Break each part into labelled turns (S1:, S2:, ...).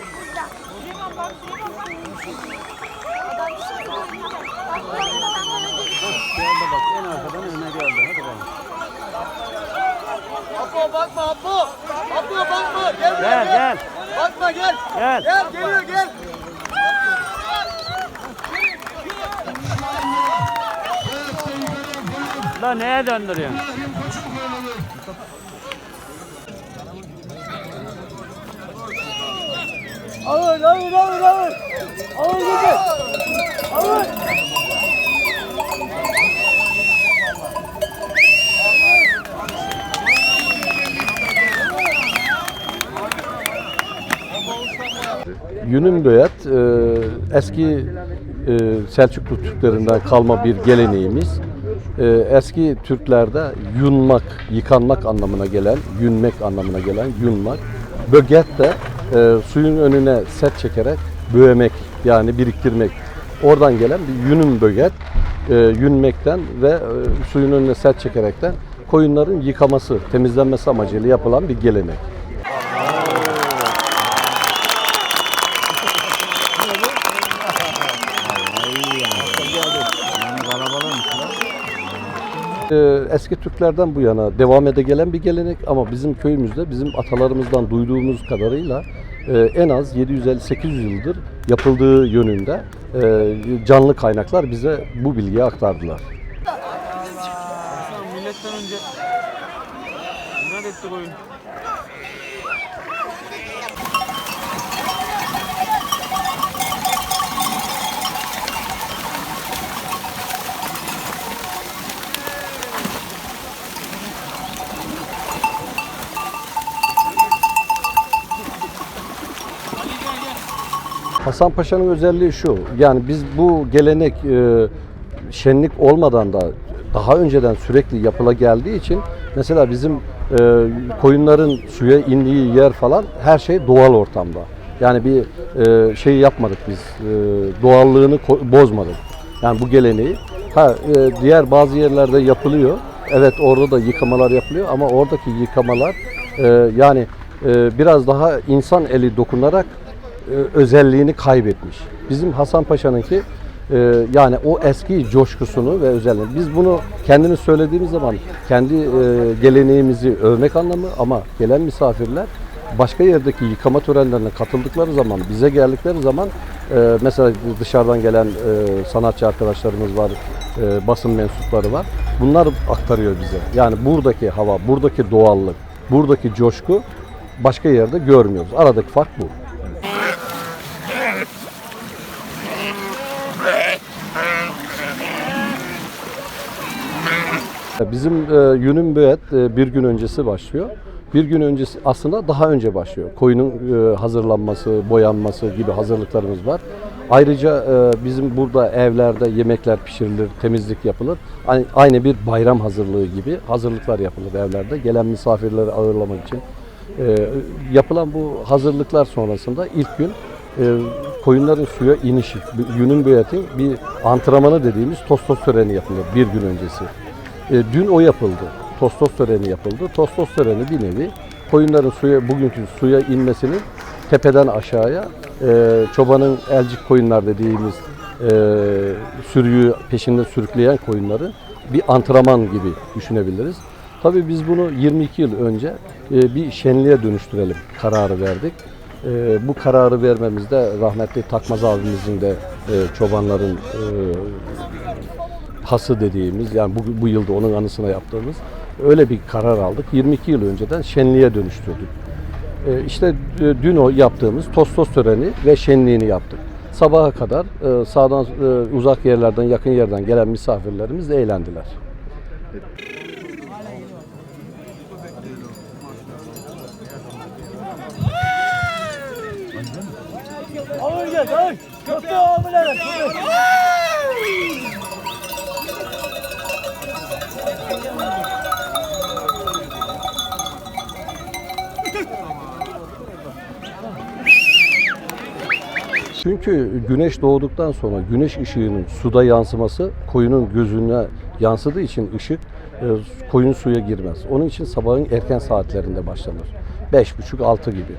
S1: Süleyman bak Süleyman bak. Adam şey söylüyor. Bak bak
S2: Geldi bak en arkadan öne geldi. Hadi bakalım.
S3: Apo bakma Apo. Apo bakma. Gel
S2: Gel gel.
S3: Bakma gel.
S2: Gel.
S3: Gel geliyor gel.
S2: La neye döndürüyorsun?
S3: Ağır ağır ağır ağır. Ağır gibi. Ağır.
S4: Yünün böğet e, eski e, Selçuklu Türklerinden kalma bir geleneğimiz. E, eski Türklerde yunmak, yıkanmak anlamına gelen, yünmek anlamına gelen yunmak. Böget de e, suyun önüne set çekerek böğemek yani biriktirmek. Oradan gelen bir yünün böget. E, yünmekten ve e, suyun önüne set çekerekten koyunların yıkaması, temizlenmesi amacıyla yapılan bir gelenek. Ee, eski Türklerden bu yana devam ede gelen bir gelenek ama bizim köyümüzde bizim atalarımızdan duyduğumuz kadarıyla e, en az 750-800 yıldır yapıldığı yönünde e, canlı kaynaklar bize bu bilgiyi aktardılar.
S2: Milletten önce.
S4: Hasan Paşa'nın özelliği şu. Yani biz bu gelenek e, şenlik olmadan da daha önceden sürekli yapıla geldiği için mesela bizim e, koyunların suya indiği yer falan her şey doğal ortamda. Yani bir e, şey yapmadık biz. E, doğallığını bozmadık. Yani bu geleneği. Ha e, diğer bazı yerlerde yapılıyor. Evet orada da yıkamalar yapılıyor ama oradaki yıkamalar e, yani e, biraz daha insan eli dokunarak özelliğini kaybetmiş. Bizim Hasan Paşa'nınki e, yani o eski coşkusunu ve özelliğini. Biz bunu kendimiz söylediğimiz zaman kendi e, geleneğimizi övmek anlamı ama gelen misafirler başka yerdeki yıkama törenlerine katıldıkları zaman, bize geldikleri zaman e, mesela dışarıdan gelen e, sanatçı arkadaşlarımız var, e, basın mensupları var. Bunlar aktarıyor bize. Yani buradaki hava, buradaki doğallık, buradaki coşku başka yerde görmüyoruz. Aradaki fark bu. Bizim e, yünün e, bir gün öncesi başlıyor. Bir gün öncesi aslında daha önce başlıyor. Koyunun e, hazırlanması, boyanması gibi hazırlıklarımız var. Ayrıca e, bizim burada evlerde yemekler pişirilir, temizlik yapılır. Aynı, bir bayram hazırlığı gibi hazırlıklar yapılır evlerde. Gelen misafirleri ağırlamak için. Yapılan bu hazırlıklar sonrasında ilk gün e, koyunların suya inişi, yünün böğetin bir antrenmanı dediğimiz tostos töreni yapılır bir gün öncesi. E, dün o yapıldı. Tostos töreni yapıldı. Tostos töreni bir nevi koyunların suya bugünkü suya inmesinin tepeden aşağıya e, çobanın elcik koyunlar dediğimiz e, sürüyü peşinde sürükleyen koyunları bir antrenman gibi düşünebiliriz. Tabii biz bunu 22 yıl önce e, bir şenliğe dönüştürelim kararı verdik. E, bu kararı vermemizde rahmetli Takmaz abimizin de e, çobanların e, hası dediğimiz yani bu, bu yılda onun anısına yaptığımız öyle bir karar aldık. 22 yıl önceden şenliğe dönüştürdük. Ee, işte e, dün o yaptığımız tostos töreni ve şenliğini yaptık. Sabaha kadar e, sağdan e, uzak yerlerden yakın yerden gelen misafirlerimiz eğlendiler.
S3: Ağır gel ağır. Köprü ağır.
S4: Çünkü güneş doğduktan sonra güneş ışığının suda yansıması koyunun gözüne yansıdığı için ışık e, koyun suya girmez. Onun için sabahın erken saatlerinde başlanır. Beş buçuk altı gibi.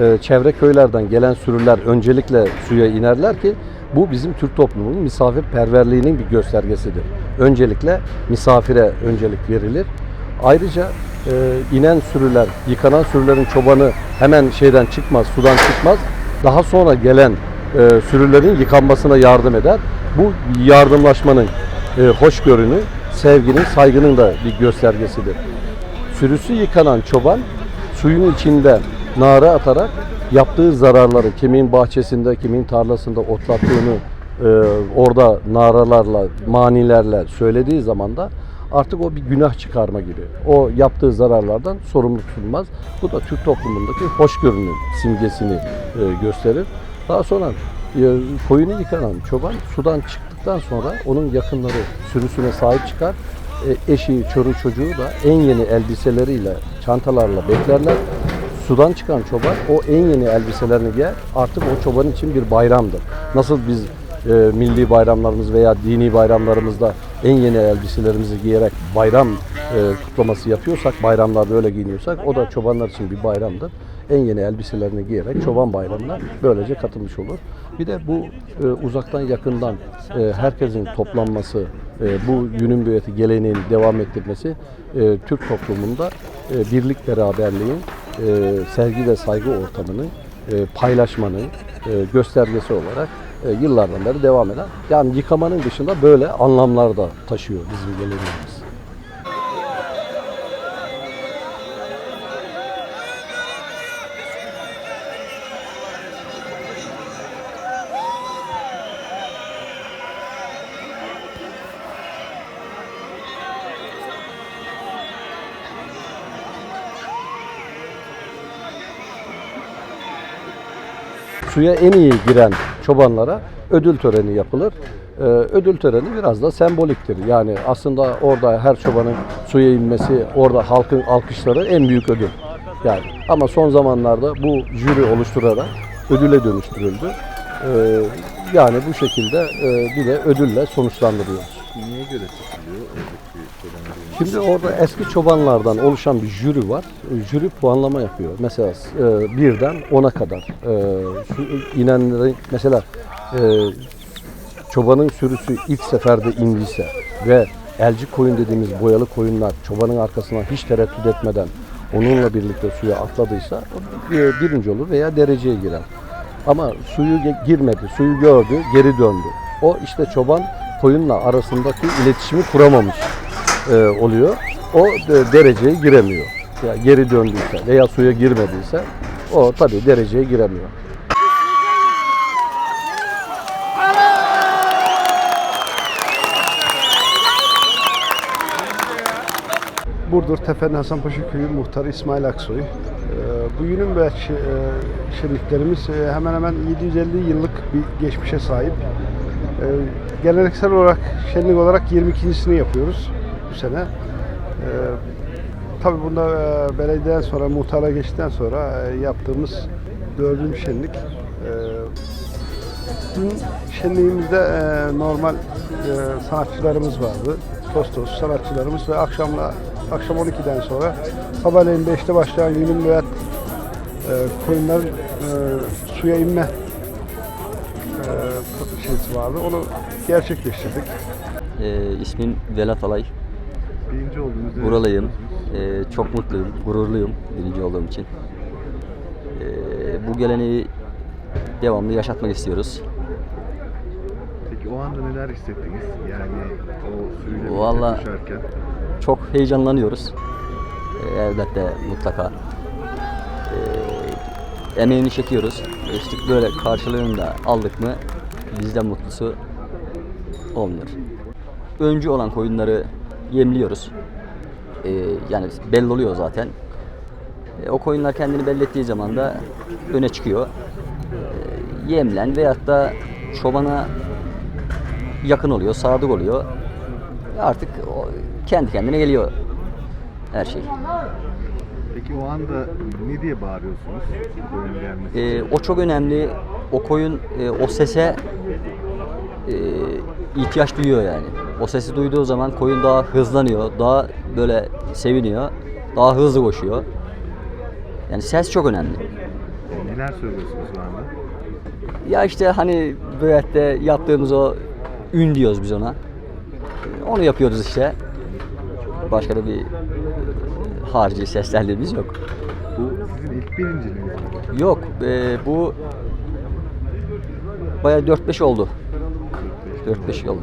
S4: E, çevre köylerden gelen sürüler öncelikle suya inerler ki bu bizim Türk toplumunun misafirperverliğinin bir göstergesidir. Öncelikle misafire öncelik verilir. Ayrıca e, inen sürüler, yıkanan sürülerin çobanı hemen şeyden çıkmaz, sudan çıkmaz. Daha sonra gelen e, sürülerin yıkanmasına yardım eder. Bu yardımlaşmanın e, hoşgörünün, sevginin, saygının da bir göstergesidir. Sürüsü yıkanan çoban suyun içinde nara atarak yaptığı zararları kimin bahçesinde, kimin tarlasında otlattığını e, orada naralarla, manilerle söylediği zaman da artık o bir günah çıkarma gibi. O yaptığı zararlardan sorumlu tutulmaz. Bu da Türk toplumundaki hoşgörünün simgesini e, gösterir. Daha sonra e, koyunu yıkanan çoban sudan çıktıktan sonra onun yakınları sürüsüne sahip çıkar. E, eşi, çoruğu, çocuğu da en yeni elbiseleriyle, çantalarla beklerler. Sudan çıkan çoban o en yeni elbiselerini giyer. Artık o çoban için bir bayramdır. Nasıl biz e, milli bayramlarımız veya dini bayramlarımızda en yeni elbiselerimizi giyerek bayram e, kutlaması yapıyorsak, bayramlarda öyle giyiniyorsak o da çobanlar için bir bayramdır. En yeni elbiselerini giyerek çoban bayramına böylece katılmış olur. Bir de bu e, uzaktan yakından e, herkesin toplanması, e, bu yünün büyüeti geleneğini devam ettirmesi e, Türk toplumunda e, birlik beraberliğin, e, sevgi ve saygı ortamının e, paylaşmanın e, göstergesi olarak e, yıllardan beri devam eden. Yani yıkamanın dışında böyle anlamlar da taşıyor bizim geleneğimiz. Suya en iyi giren çobanlara ödül töreni yapılır. Ee, ödül töreni biraz da semboliktir. Yani aslında orada her çobanın suya inmesi, orada halkın alkışları en büyük ödül. Yani ama son zamanlarda bu jüri oluşturarak ödüle dönüştürüldü. Ee, yani bu şekilde e, bir de ödülle sonuçlandırıyoruz.
S2: Neye göre çobanların?
S4: Şimdi orada eski çobanlardan oluşan bir jüri var. Jüri puanlama yapıyor. Mesela e, birden ona kadar e, inenleri mesela e, çobanın sürüsü ilk seferde indiyse ve elci koyun dediğimiz boyalı koyunlar çobanın arkasına hiç tereddüt etmeden onunla birlikte suya atladıysa birinci olur veya dereceye girer. Ama suyu girmedi, suyu gördü, geri döndü. O işte çoban koyunla arasındaki iletişimi kuramamış e, oluyor. O de- dereceye giremiyor. Ya geri döndüyse veya suya girmediyse o tabii dereceye giremiyor.
S5: Burdur Tefen Hasanpaşa Köyü Muhtarı İsmail Aksoy. Ee, Bu Yünün ve şi- e, e, hemen hemen 750 yıllık bir geçmişe sahip. Geleneksel olarak şenlik olarak 22.sini yapıyoruz bu sene. Ee, Tabii bunda e, belediyeden sonra, muhtara geçtikten sonra e, yaptığımız dördüncü şenlik. Dün şenliğimizde e, normal e, sanatçılarımız vardı. Tostos sanatçılarımız ve akşamla akşam 12'den sonra sabahleyin 5'te başlayan yünün ve e, koyunların e, suya inme e, şeysi vardı. Onu gerçekleştirdik.
S6: Ee, ismim Velat Alay.
S2: Birinci olduğunuzda
S6: Buralıyım. Ee, çok mutluyum, gururluyum birinci olduğum için. Ee, bu geleneği devamlı yaşatmak istiyoruz.
S2: Peki o anda neler hissettiniz? Yani o birlikte
S6: Vallahi-
S2: koşarken.
S6: Çok heyecanlanıyoruz. Ee, elbette mutlaka. Ee, emeğini çekiyoruz. İşte böyle karşılığını da aldık mı bizden mutlusu olmuyor. Öncü olan koyunları yemliyoruz. Ee, yani belli oluyor zaten. E, o koyunlar kendini belli ettiği zaman da öne çıkıyor. E, yemlen veyahut da çobana yakın oluyor, sadık oluyor. Artık o kendi kendine geliyor her şey.
S2: Peki o anda ne diye bağırıyorsunuz? Koyun gelmesi.
S6: Ee, o çok önemli. O koyun e, o sese e, ihtiyaç duyuyor yani. O sesi duyduğu zaman koyun daha hızlanıyor, daha böyle seviniyor, daha hızlı koşuyor. Yani ses çok önemli.
S2: Neler söylüyorsunuz o anda?
S6: Ya işte hani böylette yaptığımız o ün diyoruz biz ona. Onu yapıyoruz işte. Başka da bir e, harici seslendiğimiz yok.
S2: Bu sizin ilk birinciliğiniz mi?
S6: Yok, e, bu bayağı 4-5 oldu. 4-5 oldu.